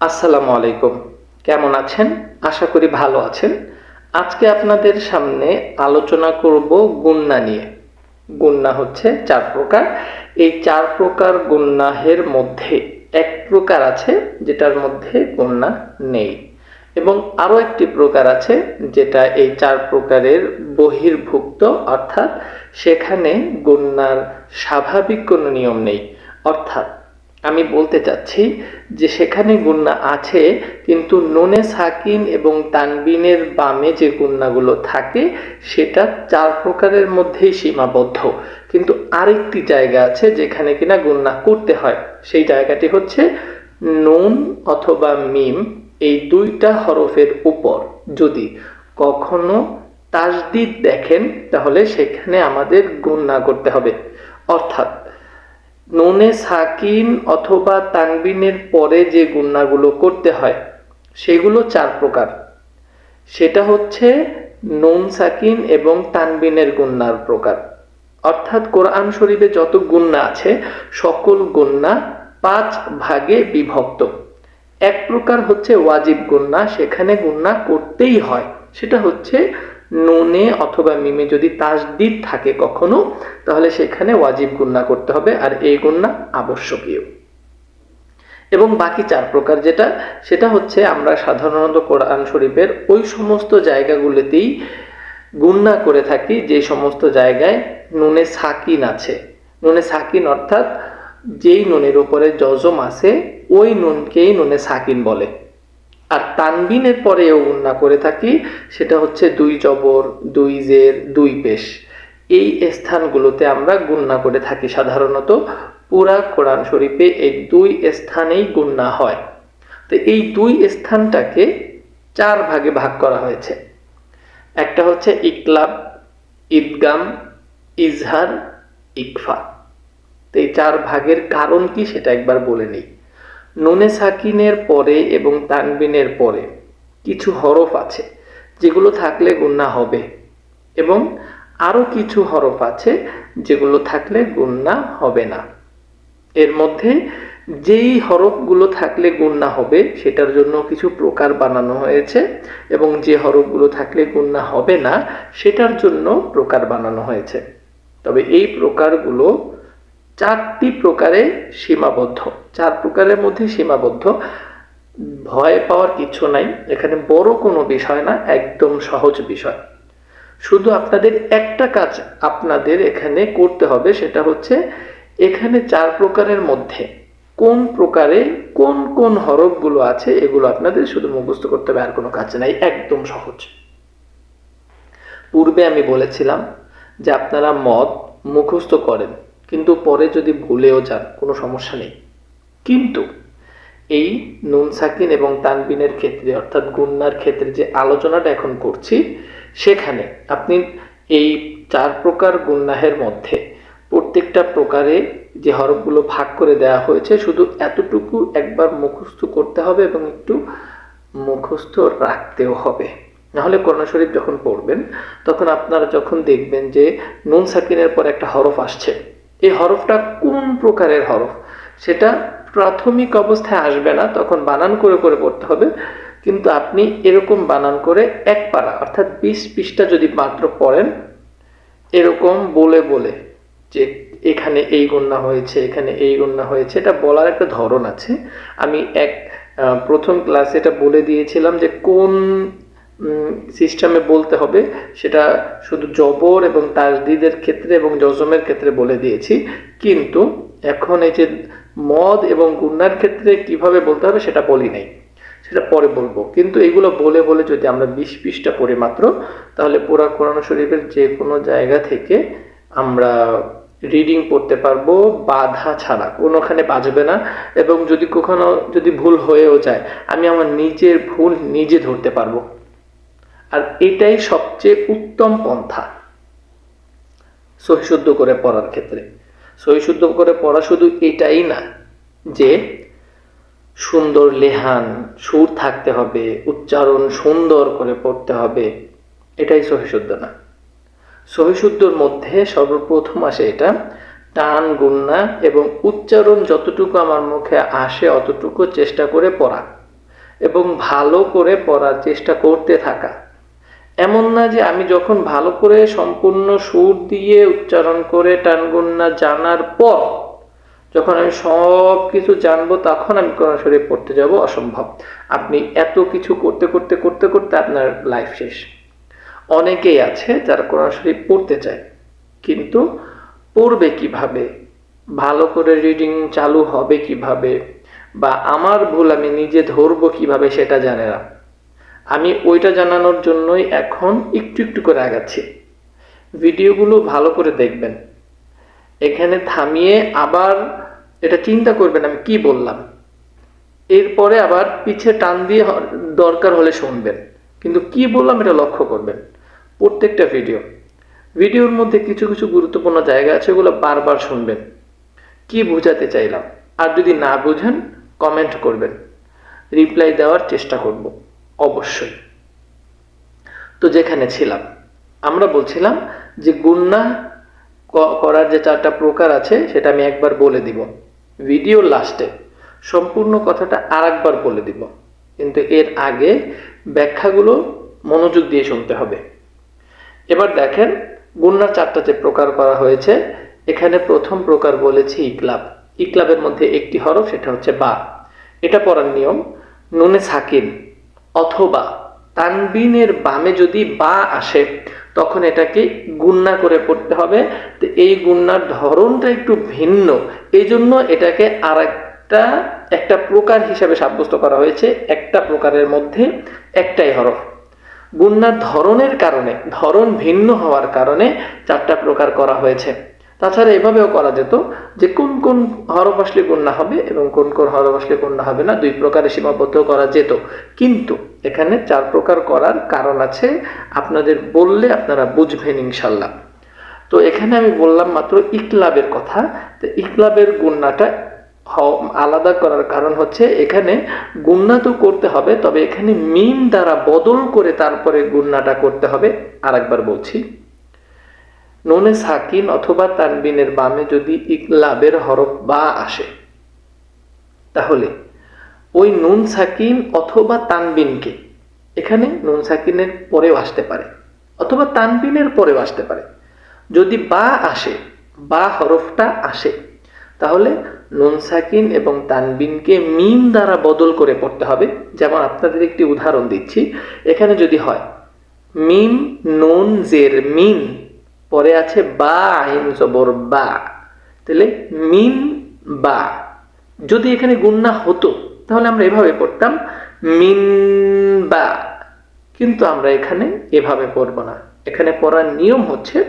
আসসালামু আলাইকুম। কেমন আছেন? আশা করি ভালো আছেন। আজকে আপনাদের সামনে আলোচনা করব গুন্না নিয়ে। গুন্না হচ্ছে চার প্রকার। এই চার প্রকার গুন্নাহের মধ্যে এক প্রকার আছে, যেটার মধ্যে গুন্না নেই। এবং আরও একটি প্রকার আছে, যেটা এই চার প্রকারের বহির্ভুক্ত, অর্থাৎ সেখানে গুন্নার স্বাভাবিক কোনো নিয়ম নেই। অর্থাৎ আমি বলতে চাচ্ছি যে সেখানে গুন্না আছে, কিন্তু নুনে সাকিন এবং তানবিনের বামে যে গুন্নাগুলো থাকে, সেটা চার প্রকারের মধ্যেই সীমাবদ্ধ। কিন্তু আরেকটি জায়গা আছে যেখানে কিনা গুন্না করতে হয়। সেই জায়গাটি হচ্ছে নুন অথবা মিম, এই দুইটা হরফের উপর। যদি কখনো তাসদিদ দেখেন, তাহলে সেখানে আমাদের গুন্না করতে হবে। অর্থাৎ নুনে সাকিন অথবা তানবিনের পরে যে গুন্নাগুলো করতে হয়, সেগুলো চার প্রকার। সেটা হচ্ছে নুন সাকিন এবং তানবিনের গুন্নার প্রকার। অর্থাৎ কোরআন শরীফে যত গুন্না আছে, সকল গুন্না পাঁচ ভাগে বিভক্ত। এক প্রকার হচ্ছে ওয়াজিব গুন্না সেখানে গুন্না করতেই হয়। সেটা হচ্ছে নুনে অথবা মিমে যদি তাসদিদ থাকে কখনো, তাহলে সেখানে ওয়াজিব গুন্না করতে হবে, আর এই গুন্না আবশ্যকীয়। এবং বাকি চার প্রকার যেটা, সেটা হচ্ছে আমরা সাধারণত কোরআন শরীফের ওই সমস্ত জায়গাগুলোতেই গুন্না করে থাকি, যে সমস্ত জায়গায় নুনে সাকিন আছে। নুনে সাকিন অর্থাৎ যেই নুনের উপরে যজম আছে, ওই নুনকেই নুনে সাকিন বলে। আর তানবিনের পরেও গুন্না করে থাকি, সেটা হচ্ছে দুই জবর, দুই জের, দুই পেশ। এই স্থানগুলোতে আমরা গুন্না করে থাকি সাধারণত। পুরা কোরআন শরীফে এই দুই স্থানেই গুন্না হয়। তো এই দুই স্থানটাকে চার ভাগে ভাগ করা হয়েছে। একটা হচ্ছে ইকলাব, ঈদগাম, ইজহার, ইকফা। তো এই চার ভাগের কারণ কি সেটা একবার বলে নিই। নুনে সাকিনের পরে এবং তানবিনের পরে কিছু হরফ আছে, যেগুলো থাকলে গুন্না হবে এবং আরও কিছু হরফ আছে, যেগুলো থাকলে গুন্না হবে না। এর মধ্যে যেই হরফগুলো থাকলে গুন্না হবে, সেটার জন্য কিছু প্রকার বানানো হয়েছে এবং যে হরফগুলো থাকলে গুন্না হবে না, সেটার জন্য প্রকার বানানো হয়েছে। তবে এই প্রকারগুলো চারটি প্রকারে সীমাবদ্ধ। চার প্রকারের মধ্যে সীমাবদ্ধ। ভয় পাওয়ার কিছু নাই। এখানে বড় কোনো বিষয় না, একদম সহজ বিষয়। শুধু আপনাদের একটা কাজ আপনাদের এখানে করতে হবে, সেটা হচ্ছে এখানে চার প্রকারের মধ্যে কোন প্রকারে কোন কোন হরফগুলো আছে, এগুলো আপনাদের শুধু মুখস্থ করতে হবে, আর কোনো কাজ নাই, একদম সহজ। পূর্বে আমি বলেছিলাম যে আপনারা মদ মুখস্থ করেন। কিন্তু পরে যদি ভুলেও যান, কোনো সমস্যা নেই। কিন্তু এই নুন সাকিন এবং তানবিনের ক্ষেত্রে, অর্থাৎ গুন্নার ক্ষেত্রে যে আলোচনাটা এখন করছি, সেখানে আপনি এই চার প্রকার গুন্নাহের মধ্যে প্রত্যেকটা প্রকারে যে হরফগুলো ভাগ করে দেওয়া হয়েছে, শুধু এতটুকু একবার মুখস্থ করতে হবে এবং একটু মুখস্থ রাখতেও হবে। নাহলে করোনা শরীফ যখন পড়বেন, তখন আপনারা যখন দেখবেন যে নুন সাকিনের পর একটা হরফ আসছে এই হরফটা কোন প্রকারের হরফ? সেটা প্রাথমিক অবস্থায় আসবে না, তখন বানান করে করে পড়তে হবে। কিন্তু আপনি এরকম বানান করে এক পারা অর্থাৎ বিশ পৃষ্ঠা যদি মাত্র পড়েন, এরকম বলে বলে যে এখানে এই গণ্যা হয়েছে, এখানে এই গণ্যা হয়েছে, এটা বলার একটা ধরন আছে। আমি এক প্রথম ক্লাসে এটা বলে দিয়েছিলাম যে কোন সিস্টেমে বলতে হবে, সেটা শুধু জবর এবং তাজদিদের ক্ষেত্রে এবং জজমের ক্ষেত্রে বলে দিয়েছি। কিন্তু এখন এই যে মদ এবং গুন্নার ক্ষেত্রে কীভাবে বলতে হবে সেটা বলি নাই, সেটা পরে বলব। কিন্তু এগুলো বলে বলে যদি আমরা বিশ পৃষ্ঠা পড়ি মাত্র, তাহলে পুরা কোরআন শরীফের যে কোনো জায়গা থেকে আমরা রিডিং পড়তে পারব, বাধা ছাড়া, কোনোখানে বাজবে না। এবং যদি কখনো যদি ভুল হয়েও যায়, আমি আমার নিজের ভুল নিজে ধরতে পারব। আর এটাই সবচেয়ে উত্তম পন্থা। সহিশুদ্ধ করে পড়ার ক্ষেত্রে। সহিশুদ্ধ করে পড়া শুধু এটাই না যে সুন্দর লেহান সুর থাকতে হবে, উচ্চারণ সুন্দর করে পড়তে হবে, এটাই সহিশুদ্ধ না। সহিশুদ্ধর মধ্যে সর্বপ্রথম আসে এটা টান গুন্না এবং উচ্চারণ যতটুকু আমার মুখে আসে অতটুকু চেষ্টা করে পড়া এবং ভালো করে পড়ার চেষ্টা করতে থাকা। এমন না যে আমি যখন ভালো করে সম্পূর্ণ সুর দিয়ে উচ্চারণ করে টানগুন্না জানার পর যখন আমি সব কিছু জানব, তখন আমি কোরআন শরীফ পড়তে যাব অসম্ভব। আপনি এত কিছু করতে করতে করতে করতে আপনার লাইফ শেষ। অনেকেই আছে যারা কোরআন শরীফ পড়তে চায়, কিন্তু পড়বে কীভাবে? ভালো করে রিডিং চালু হবে কীভাবে? বা আমার ভুল আমি নিজে ধরবো কীভাবে সেটা জানে না। আমি ওইটা জানানোর জন্যই এখন একটু একটু করে আগাচ্ছি। ভিডিওগুলো ভালো করে দেখবেন। এখানে থামিয়ে আবার এটা চিন্তা করবেন আমি কি বললাম। এরপরে আবার পিছে টান দিয়ে দরকার হলে শুনবেন। কিন্তু কি বললাম এটা লক্ষ্য করবেন। প্রত্যেকটা ভিডিও। ভিডিওর মধ্যে কিছু কিছু গুরুত্বপূর্ণ জায়গা আছে, ওগুলো বারবার শুনবেন। কি বোঝাতে চাইলাম? আর যদি না বুঝেন কমেন্ট করবেন। রিপ্লাই দেওয়ার চেষ্টা করব। অবশ্যই। তো যেখানে ছিলাম, আমরা বলছিলাম যে গুন্না করার যে চারটা প্রকার আছে, সেটা আমি একবার বলে দিব। ভিডিও লাস্টে সম্পূর্ণ কথাটা আর একবার বলে দিব। কিন্তু এর আগে ব্যাখ্যাগুলো মনোযোগ দিয়ে শুনতে হবে। এবার দেখেন, গুন্নার চারটা যে প্রকার করা হয়েছে, এখানে প্রথম প্রকার বলেছি ইকলাব। ইকলাবের মধ্যে একটি হরফ, সেটা হচ্ছে বা। এটা পড়ার নিয়ম, নুনে সাকিন। অথবা তানবিনের বামে যদি বা আসে, তখন এটাকে গুন্না করে পড়তে হবে। তো এই গুন্নার ধরনটা একটু ভিন্ন। এই জন্য এটাকে আর একটা একটা প্রকার হিসাবে সাব্যস্ত করা হয়েছে। একটা প্রকারের মধ্যে একটাই হরফ। গুন্নার ধরনের কারণে, ধরন ভিন্ন হওয়ার কারণে চারটা প্রকার করা হয়েছে। তাছাড়া এভাবেও করা যেত যে কোন কোন হরফ আসলে গুন্না হবে এবং কোন কোন হরফ আসলে গুন্না হবে না, দুই প্রকারে সীমাবদ্ধ করা যেত। কিন্তু এখানে চার প্রকার করার কারণ আছে, আপনাদের বললে আপনারা বুঝবেন ইনশাল্লাহ তো এখানে আমি বললাম মাত্র ইকলাবের কথা। তো ইকলাবের গুন্নাটা আলাদা করার কারণ হচ্ছে এখানে গুন্না তো করতে হবে, তবে এখানে মিম দ্বারা বদল করে তারপরে গুন্নাটা করতে হবে। আরেকবার বলছি। নুনে সাকিন অথবা তানবিনের বামে যদি ইকলাবের হরফ বা আসে। তাহলে ওই নুন সাকিন অথবা তানবিনকে এখানে নুন সাকিনের পরেও আসতে পারে অথবা তানবিনের পরেও আসতে পারে। যদি বা আসে, বা হরফটা আসে, তাহলে নুন সাকিন এবং তানবিনকে মিম দ্বারা বদল করে পড়তে হবে। যেমন আপনাদের একটি উদাহরণ দিচ্ছি। এখানে যদি হয়, মিম নুন জের মিন পরে আছে বা, আইন জবর বা। তাহলে মিন বা। যদি এখানে গুন্না হতো, তাহলে আমরা এভাবে পড়তাম, মিন বা। কিন্তু আমরা এখানে এভাবে পড়ব না। এখানে পড়ার নিয়ম হচ্ছে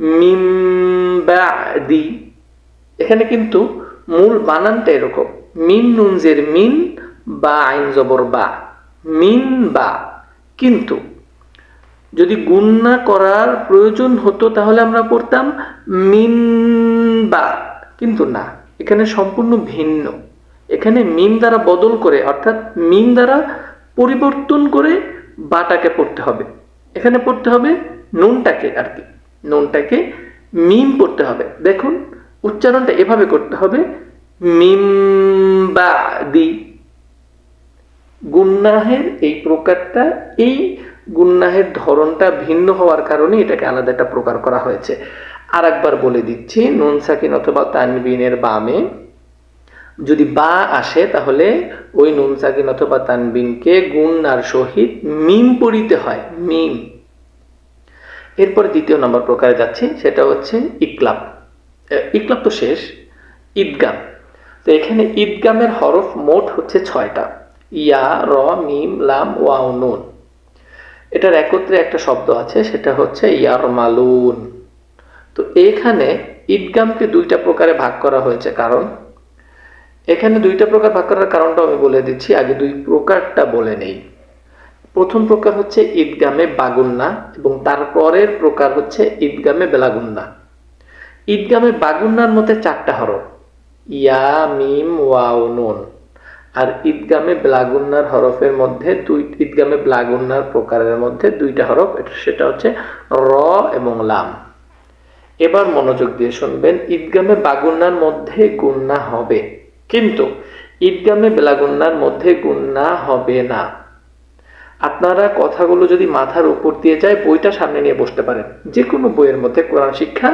মিম বা দি। এখানে কিন্তু মূল বানানটা এরকম। মিন নুনজের মিন বা আইন জবর বা। মিন বা। কিন্তু যদি গুন্না করার প্রয়োজন হতো, তাহলে আমরা পড়তাম মিন বা। কিন্তু না, এখানে সম্পূর্ণ ভিন্ন। এখানে মিম দ্বারা বদল করে, অর্থাৎ মিম দ্বারা পরিবর্তন করে বাটাকে পড়তে হবে। এখানে পড়তে হবে নুনটাকে আর কি নুনটাকে মিম পড়তে হবে। দেখুন, উচ্চারণটা এভাবে করতে হবে, মিম বা দি। গুন্নাহের এই প্রকারটা এই গুন্নাহের ধরনটা ভিন্ন হওয়ার কারণে এটাকে আলাদা একটা প্রকার করা হয়েছে। আর একবার বলে দিচ্ছি, নুন সাকিন অথবা তানবিনের বামে যদি বা আসে, তাহলে ওই নুন সাকিন অথবা তানবিনকে গুন্নার সহিত মিম পড়িতে হয়, মিম। এরপর দ্বিতীয় নম্বর প্রকারে যাচ্ছি, সেটা হচ্ছে ইকলাব। ইকলাব তো শেষ, ঈদগাম। তো এখানে ঈদগামের হরফ মোট হচ্ছে ছয়টা। ইয়া, র, মিম, লাম, ওয়াও, নুন। এটার একত্রে একটা শব্দ আছে, সেটা হচ্ছে ইয়ার মালুন তো এখানে ঈদগামকে দুইটা প্রকারে ভাগ করা হয়েছে, কারণ এখানে দুইটা প্রকার ভাগ করার কারণটা আমি বলে দিচ্ছি, আগে দুই প্রকারটা বলে নেই। প্রথম প্রকার হচ্ছে ঈদগামে বাগুন্না এবং তারপরের প্রকার হচ্ছে ঈদগামে বেলাগুন্না। ঈদগামে বাগুন্নার মধ্যে চারটা হরফ, ইয়া, মিম, ওয়াও, নুন। আর ঈদগামে ব্লাগুন্নার হরফের মধ্যে দুই, ঈদগামে ব্লাগুন্নার প্রকারের মধ্যে দুইটা হরফ, এটা সেটা হচ্ছে র এবং লাম। এবার মনোযোগ দিয়ে শুনবেন, ঈদগামে বাগুন্নার মধ্যে গুন্না হবে, কিন্তু ঈদগামে বেলাগুন্নার মধ্যে গুন্না হবে না। আপনারা কথাগুলো যদি মাথার উপর দিয়ে যায়, বইটা সামনে নিয়ে বসতে পারেন। যে কোনো বইয়ের মধ্যে কোরআন শিক্ষা,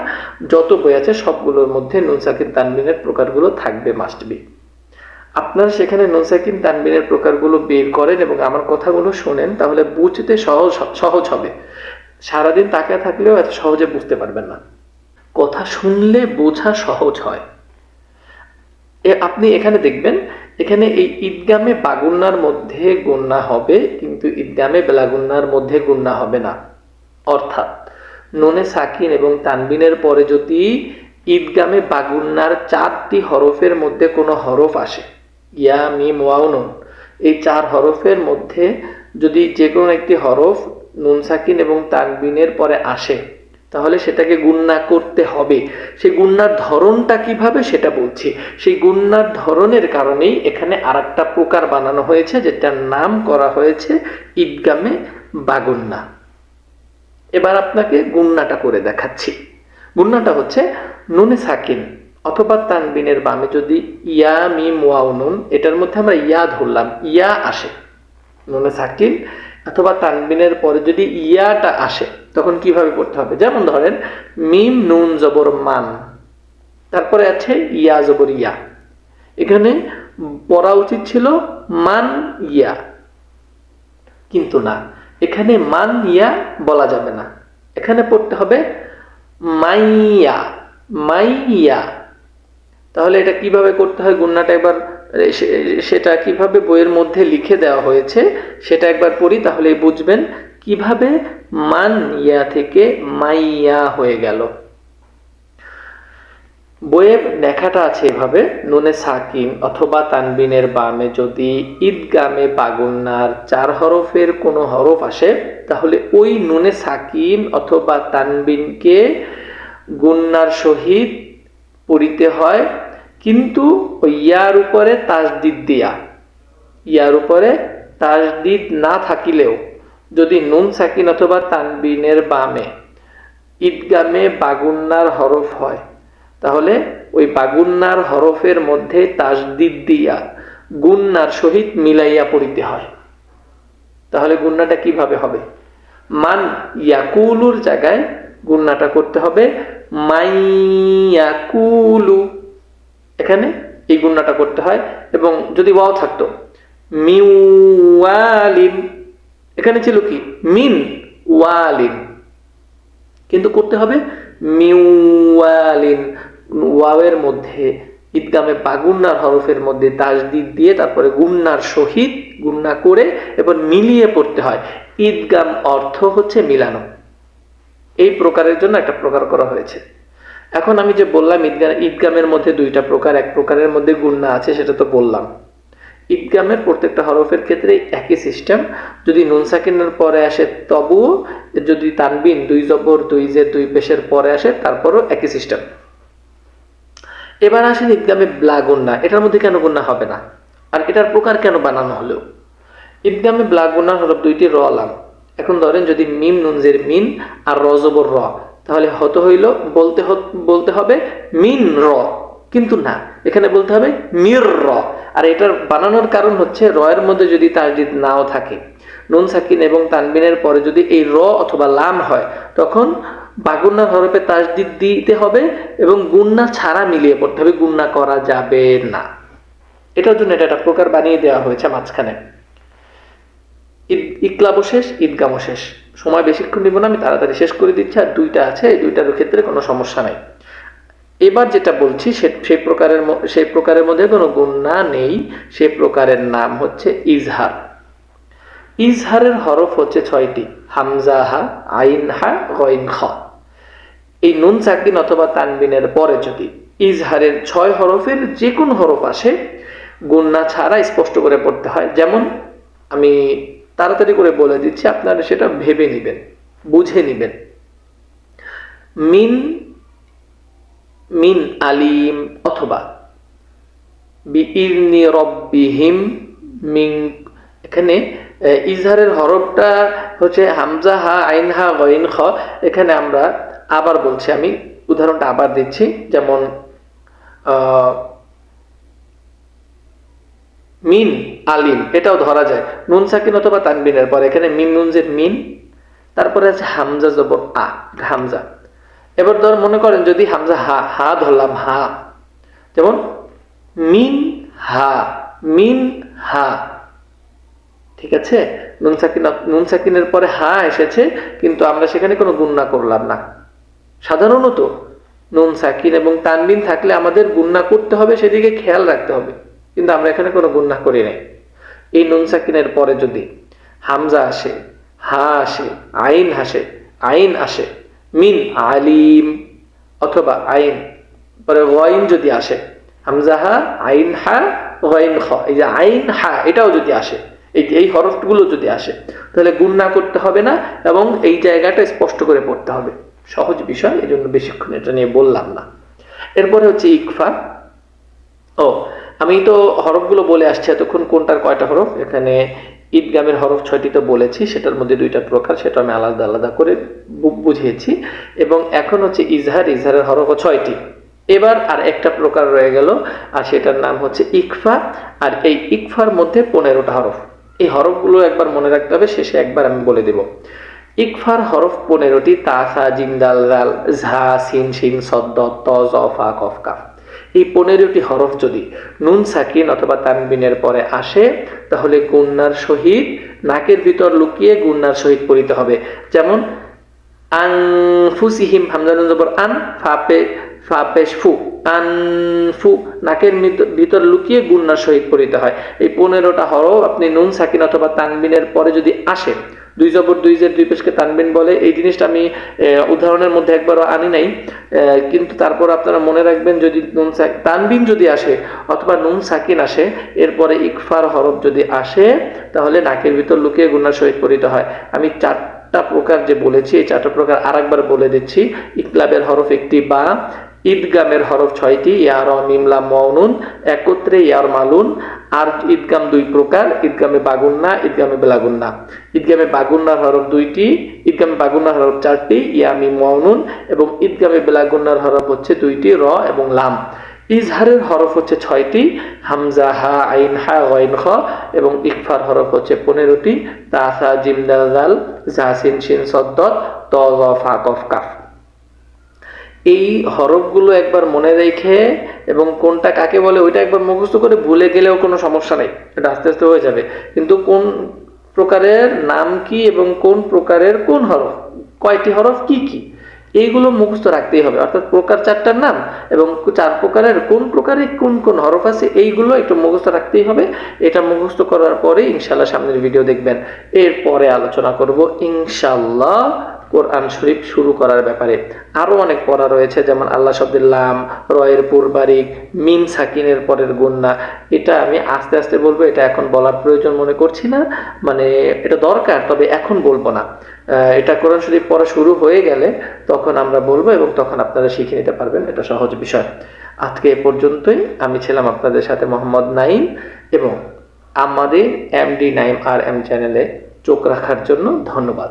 যত বই আছে, সবগুলোর মধ্যে নুন সাকিন তানবিনের প্রকারগুলো থাকবে মাস্ট বি আপনারা সেখানে নুন সাকিন তানবিনের প্রকারগুলো বের করেন এবং আমার কথাগুলো শোনেন, তাহলে বুঝতে সহজ সহজ হবে। সারাদিন তাকিয়ে থাকলেও এত সহজে বুঝতে পারবেন না। কথা শুনলে বোঝা সহজ হয়। এ, আপনি এখানে দেখবেন, এখানে এই ঈদগামে বাগুন্নার মধ্যে গুন্না হবে, কিন্তু ঈদগামে বেলাগুন্নার মধ্যে গুন্না হবে না। অর্থাৎ নুনে সাকিন এবং তানবিনের পরে যদি ঈদগামে বাগুন্নার চারটি হরফের মধ্যে কোনো হরফ আসে ইয়া মিম ওয়াউনুন এই চার হরফের মধ্যে যদি যে কোনো একটি হরফ নুন সাকিন এবং তানবিনের পরে আসে, তাহলে সেটাকে গুন্না করতে হবে। সেই গুন্নার ধরনটা কীভাবে সেটা বলছি। সেই গুন্নার ধরনের কারণেই এখানে আর প্রকার বানানো হয়েছে, যেটার নাম করা হয়েছে ঈদগামে বাগুন্না। এবার আপনাকে গুন্নাটা করে দেখাচ্ছি। গুন্নাটা হচ্ছে নুনে সাকিন। অথবা তানবিনের বামে যদি ইয়া, মি, মুয়াও, নুন, এটার মধ্যে আমরা ইয়া ধরলাম, ইয়া আসে, নুনে সাকিন অথবা তানবিনের পরে যদি ইয়াটা আসে, তখন কীভাবে পড়তে হবে? যেমন ধরেন, মিম, নুন, জবর, মান, তারপরে আছে ইয়া, জবর, ইয়া। এখানে পড়া উচিত ছিল মান, ইয়া। কিন্তু না, এখানে মান, ইয়া বলা যাবে না। এখানে পড়তে হবে মাইয়া মাইয়া। তাহলে এটা কীভাবে করতে হয়? গুন্নাটা একবার সেটা কীভাবে বইয়ের মধ্যে লিখে দেওয়া হয়েছে, সেটা একবার পড়ি, তাহলে বুঝবেন কীভাবে মান ইয়া থেকে মাইয়া হয়ে গেল। বইয়ের লেখাটা আছে এভাবে, নুনে সাকিন অথবা তানবিনের বামে যদি ঈদগামে বাগুন্নার চার হরফের কোনো হরফ আসে, তাহলে ওই নুনে সাকিন অথবা তানবিনকে গুন্নার সহিত পড়িতে হয়, কিন্তু ওই ইয়ার উপরে তাজদিদ দিয়া। ইয়ার উপরে তাজদিদ না থাকিলেও, যদি নুন সাকিন অথবা তানবিনের বামে ঈদগামে বাগুন্নার হরফ হয়, তাহলে ওই বাগুন্নার হরফের মধ্যে তাজদিদ দিয়া গুন্নার সহিত মিলাইয়া পড়িতে হয়। তাহলে গুন্নাটা কীভাবে হবে? মান ইয়াকুলুর জায়গায় গুন্নাটা করতে হবে। মাইয়াকুলু এখানে এই গুন্নাটা করতে হয়। এবং যদি ওয়াও থাকতো মিউয়ালিন এখানে ছিল কি? মিন ওয়ালিন। কিন্তু করতে হবে মিউয়ালিন ওয়াওয়ের মধ্যে, ঈদগামে বাগুন্নার হরফের মধ্যে তাজদিদ দিয়ে তারপরে গুন্নার সহিত গুন্না করে এবং মিলিয়ে পড়তে হয়। ঈদগাম অর্থ হচ্ছে মিলানো। এই প্রকারের জন্য একটা প্রকার করা হয়েছে। এখন আমি যে বললাম ঈদগাম ঈদগামের মধ্যে দুইটা প্রকার, এক প্রকারের মধ্যে গুন্না আছে, সেটা তো বললাম। ঈদগামের প্রত্যেকটা হরফের ক্ষেত্রে একই সিস্টেম যদি নুন সাকিনের পরে আসে তবুও যদি তানবিন, দুই জবর, দুই যে দুই পেশের পরে আসে, তারপরও একই সিস্টেম এবার আসেন ঈদগামে ব্লা গুন্না, এটার মধ্যে কেন গুন্না হবে না? আর এটার প্রকার কেন বানানো হলো? ঈদগামে ব্লা গুন্না হরফ দুইটি র আলাম। এখন ধরেন যদি মিম নুনজের মিন আর র জবর র, তাহলে হত হইল বলতে বলতে হবে মিন র, কিন্তু না। এখানে বলতে হবে মির র। আর এটার বানানোর কারণ হচ্ছে রয়ের মধ্যে যদি তাজদিদ নাও থাকে, নুন সাকিন এবং তানবিনের পরে যদি এই র অথবা লাম হয়, তখন বাগুন্নার হরফে তাজদিদ দিতে হবে এবং গুন্না ছাড়া মিলিয়ে পড়তে হবে। গুন্না করা যাবে না। এটার জন্য এটা একটা প্রকার বানিয়ে দেওয়া হয়েছে মাঝখানে। ইকলাবও শেষ শেষ। সময় বেশিক্ষণ নিব না, আমি তাড়াতাড়ি শেষ করে দিচ্ছি, আর দুইটা আছে, এই দুইটার ক্ষেত্রে কোনো সমস্যা নাই। এবার যেটা বলছি সেই প্রকারের সেই প্রকারের মধ্যে কোনো গুণনা নেই সেই প্রকারের নাম হচ্ছে ইজহার। ইজহারের হরফ হচ্ছে ছয়টি হামজাহা আইনহা গইন খ। এই নুন চাকিন অথবা তানবিনের পরে যদি ইজহারের ছয় হরফের যে কোনো হরফ আসে গুন্না ছাড়া স্পষ্ট করে পড়তে হয়। যেমন আমি তাড়াতাড়ি করে বলে দিচ্ছি, আপনারা সেটা ভেবে নেবেন, বুঝে নেবেন। মিন মিন আলিম অথবা বিইরনি রব্বিহিম মিন, এখানে ইজহারের হরফটা হচ্ছে হামজা, হা, আইন, হা গইন খ, এখানে আমরা আবার বলছি, আমি উদাহরণটা আবার দিচ্ছি, যেমন মিন, আলিম, এটাও ধরা যায়। নুন সাকিন অথবা তানবিনের পর, এখানে মিন নুনজের মিন। তারপরে আছে হামজা জবর, আ, হামজা। এবার ধর মনে করেন যদি হামজা হা হা ধরলাম, হা। যেমন, মিন, হা মিন, হা। ঠিক আছে? নুন সাকিন, নুন সাকিনের পরে হা এসেছে, কিন্তু আমরা সেখানে কোনো গুণনা করলাম না। সাধারণত নুন সাকিন এবং তানবিন থাকলে আমাদের গুণনা করতে হবে, সেদিকে খেয়াল রাখতে হবে। কিন্তু আমরা এখানে কোনো গুণনা করি নাই। এই নুন সাকিনের পরে যদি হামজা আসে, হা আসে, আইন হাসে আইন আসে, মিন আলিম অথবা আইন, পরে ওয়াইন যদি আসে, হামজা হা, আইন হা, ওয়াইন খ, এই যে আইন হা, এটাও যদি আসে, এই এই হরফগুলো যদি আসে, তাহলে গুণ না করতে হবে না এবং এই জায়গাটা স্পষ্ট করে পড়তে হবে। সহজ বিষয় এই জন্য বেশিক্ষণ এটা নিয়ে বললাম না। এরপরে হচ্ছে ইকফা ও আমি তো হরফগুলো বলে আসছি এতক্ষণ, কোনটার কয়টা হরফ? এখানে ঈদগামের হরফ ছয়টি তো বলেছি, সেটার মধ্যে দুইটা প্রকার, সেটা আমি আলাদা আলাদা করে বুঝিয়েছি। এবং এখন হচ্ছে ইজহার, ইজহারের হরফও ছয়টি। এবার আর একটা প্রকার রয়ে গেল, আর সেটার নাম হচ্ছে ইকফা, আর এই ইকফার মধ্যে পনেরোটা হরফ। এই হরফগুলো একবার মনে রাখতে হবে, শেষে একবার আমি বলে দেব। ইকফার হরফ পনেরোটি তাসা জিন্দাল ঝা, সিন সিন সদ্দ, ত, জ, ফা, কফ, কাফ। এই পনেরোটি হরফ যদি নুন সাকিন অথবা তানবিনের পরে আসে, তাহলে গুন্নার সহিত নাকের ভিতর লুকিয়ে গুন্নার সহিত পড়িতে হবে। যেমন আং ফুসিহিম হামজানুন আন ফাপে ফাপেশ ফু আন ফু নাকের ভিতর লুকিয়ে গুন্নার সহিত পড়িতে হয়। এই পনেরোটা হরফ আপনি নুন সাকিন অথবা তানবিনের পরে যদি আসে দুই জবর দুই জের দুই পেশকে তানবিন বলে। এই জিনিসটা আমি উদাহরণের মধ্যে একবারও আনি নাই। কিন্তু তারপর আপনারা মনে রাখবেন যদি নুন তানবিন যদি আসে অথবা নুন সাকিন আসে, এরপরে ইকফার হরফ যদি আসে, তাহলে নাকের ভিতর লুকিয়ে গুন্নার সহিত পড়িতে হয়। আমি চারটা প্রকার যে বলেছি, এই চারটা প্রকার আরেকবার বলে দিচ্ছি। ইকলাবের হরফ একটি বা ঈদগামের হরফ ছয়টি, ইয়ার মিমলা মৌনুন একত্রে ইয়ার মালুন আর ঈদগাম দুই প্রকার, ঈদগামে বাগুন্না, ঈদগামে বেলাগুন্না। ঈদগামে বাগুন্নার হরফ দুইটি, ঈদগামে বাগুন্নার হরফ চারটি ইয়ামি মৌনুন এবং ঈদগামে বেলাগুন্নার হরফ হচ্ছে দুইটি, র, এবং লাম। ইজহারের হরফ হচ্ছে ছয়টি, হামজা, হা, আইন, হা ওয়াইন খ, এবং ইকফার হরফ হচ্ছে পনেরোটি তাসা জিমদাল জাসিন শিন সদ্দত ত ফা, কফ, কাফ। এই হরফগুলো একবার মনে রেখে এবং কোনটা কাকে বলে ওইটা একবার মুখস্থ করে ভুলে গেলেও কোনো সমস্যা নেই। এটা আস্তে আস্তে হয়ে যাবে। কিন্তু কোন প্রকারের নাম কি এবং কোন প্রকারের কোন হরফ? কয়টি হরফ, কি কি? এইগুলো মুখস্থ রাখতেই হবে। অর্থাৎ প্রকার চারটার নাম এবং চার প্রকারের কোন প্রকারে কোন কোন হরফ আছে, এইগুলো একটু মুখস্থ রাখতেই হবে। এটা মুখস্থ করার পরে ইনশাল্লাহ সামনের ভিডিও দেখবেন। এরপরে আলোচনা করব ইনশাল্লাহ কোরআন শরীফ শুরু করার ব্যাপারে আরও অনেক পড়া রয়েছে, যেমন আল্লাহ শব্দের লাম, রয়ের পূর্বারিক মিম সাকিনের পরের গুন্না। এটা আমি আস্তে আস্তে বলব, এটা এখন বলার প্রয়োজন মনে করছি না। মানে এটা দরকার, তবে এখন বলব না। এটা কোরআন শরীফ পড়া শুরু হয়ে গেলে তখন আমরা বলব এবং তখন আপনারা শিখে নিতে পারবেন, এটা সহজ বিষয়। আজকে এ পর্যন্তই, আমি ছিলাম আপনাদের সাথে মোহাম্মদ নাইম এবং আমাদের এমডি নাইম আর এম চ্যানেলে চোখ রাখার জন্য ধন্যবাদ।